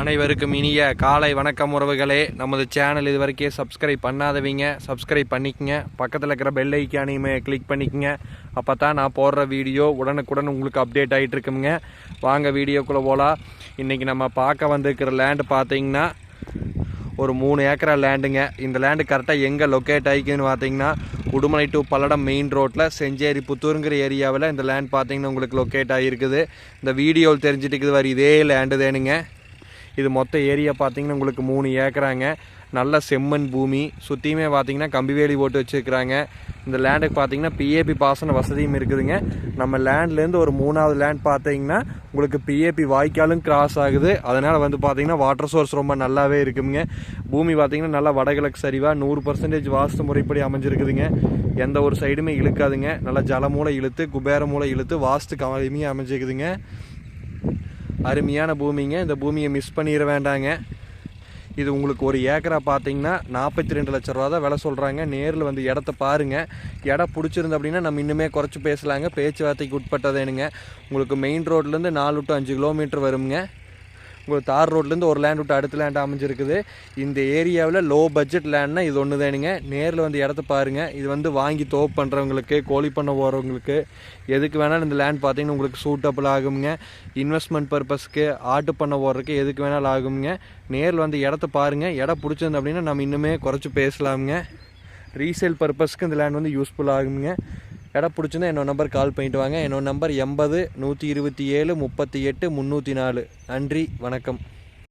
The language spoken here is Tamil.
அனைவருக்கும் இனிய காலை வணக்கம் உறவுகளே. நமது சேனல் இது வரைக்கும் சப்ஸ்கிரைப் பண்ணாதவங்க. சப்ஸ்கிரைப் பண்ணிக்கங்க. பக்கத்தில் இருக்கிற பெல் ஐக்கானையுமே கிளிக் பண்ணிக்கங்க. அப்போ தான் நான் போடுற வீடியோ உடனுக்குடன் உங்களுக்கு அப்டேட் ஆகிட்டு இருக்குங்க வாங்க வீடியோக்குள்ளே போகலாம் இன்றைக்கி நம்ம பார்க்க வந்திருக்கிற லேண்டு பார்த்தீங்கன்னா ஒரு மூணு ஏக்கரா லேண்டுங்க இந்த லேண்டு கரெக்டாக எங்கே லொக்கேட் ஆகிக்குதுன்னு பார்த்தீங்கன்னா உடுமலை டு பல்லடம் மெயின் ரோட்டில் செஞ்சேரி புத்தூருங்கிற ஏரியாவில் இந்த லேண்ட் பார்த்தீங்கன்னா உங்களுக்கு லொக்கேட் ஆகிருக்குது இந்த வீடியோவில் தெரிஞ்சுட்டு இருக்குது வர இதே லேண்டு தேனுங்க இது மொத்த ஏரியா பார்த்தீங்கன்னா உங்களுக்கு மூணு ஏக்கராங்க. நல்ல செம்மண் பூமி. சுற்றியுமே பார்த்தீங்கன்னா கம்பி வேலி போட்டு வச்சுருக்கிறாங்க. இந்த லேண்டுக்கு பார்த்தீங்கன்னா பிஏபி பாசன வசதியும் இருக்குதுங்க. நம்ம லேண்ட்லேருந்து ஒரு மூணாவது லேண்ட் பார்த்தீங்கன்னா உங்களுக்கு பிஏபி வாய்க்காலும் கிராஸ் ஆகுது. அதனால் வந்து பார்த்தீங்கன்னா வாட்டர் சோர்ஸ் ரொம்ப நல்லாவே இருக்குங்க. பூமி பார்த்தீங்கன்னா நல்லா வடகிழக்கு சரிவாக நூறு பர்சன்டேஜ் வாஸ்து முறைப்படி அமைஞ்சிருக்குதுங்க. எந்த ஒரு சைடுமே இழுக்காதுங்க. நல்லா ஜலமூலை இழுத்து குபேர மூளை இழுத்து வாஸ்து கவலையுமே அமைஞ்சிருக்குதுங்க. அருமையான பூமிங்க. இந்த பூமியை மிஸ் பண்ணிட வேண்டாங்க. இது உங்களுக்கு ஒரு ஏக்கரா பார்த்தீங்கன்னா நாற்பத்தி ரெண்டு லட்ச ரூபா தான் விலை சொல்கிறாங்க நேரில் வந்து இடத்த பாருங்கள் இடம் பிடிச்சிருந்து அப்படின்னா நம்ம இன்னுமே குறைச்சி பேசலாங்க. பேச்சுவார்த்தைக்கு உட்பட்டதேனுங்க உங்களுக்கு மெயின் ரோட்லேருந்து நாலு டு அஞ்சு கிலோமீட்டர் வருங்க உங்களுக்கு தார் ரோட்லேருந்து ஒரு லேண்ட் விட்டு அடுத்த லேண்ட் அமைஞ்சிருக்குது. இந்த ஏரியாவில் லோ பட்ஜெட் லேண்ட்னா இது ஒன்று தானுங்க நேரில் வந்து இடத்த பாருங்கள் இது வந்து வாங்கி தோப் பண்ணுறவங்களுக்கு கோழி பண்ண போகிறவங்களுக்கு எதுக்கு வேணாலும் இந்த லேண்ட் பார்த்தீங்கன்னா உங்களுக்கு சூட்டபிள் ஆகுங்க இன்வெஸ்ட்மெண்ட் பர்பஸ்க்கு ஆட்டு பண்ண போடுறதுக்கு எதுக்கு வேணாலும் ஆகுங்க நேரில் வந்து இடத்த பாருங்கள் இடம் பிடிச்சிருந்து அப்படின்னா நம்ம இன்னுமே குறைச்சி பேசலாமுங்க. ரீசேல் பர்பஸ்க்கு இந்த லேண்ட் வந்து யூஸ்ஃபுல் ஆகுங்க கடை பிடிச்சிருந்தா என்னோட நம்பர் கால் பண்ணிட்டு வாங்க. என்னோட நம்பர் எண்பது நூற்றி இருபத்தி ஏழு முப்பத்தி எட்டு முந்நூற்றி நாலு. நன்றி வணக்கம்.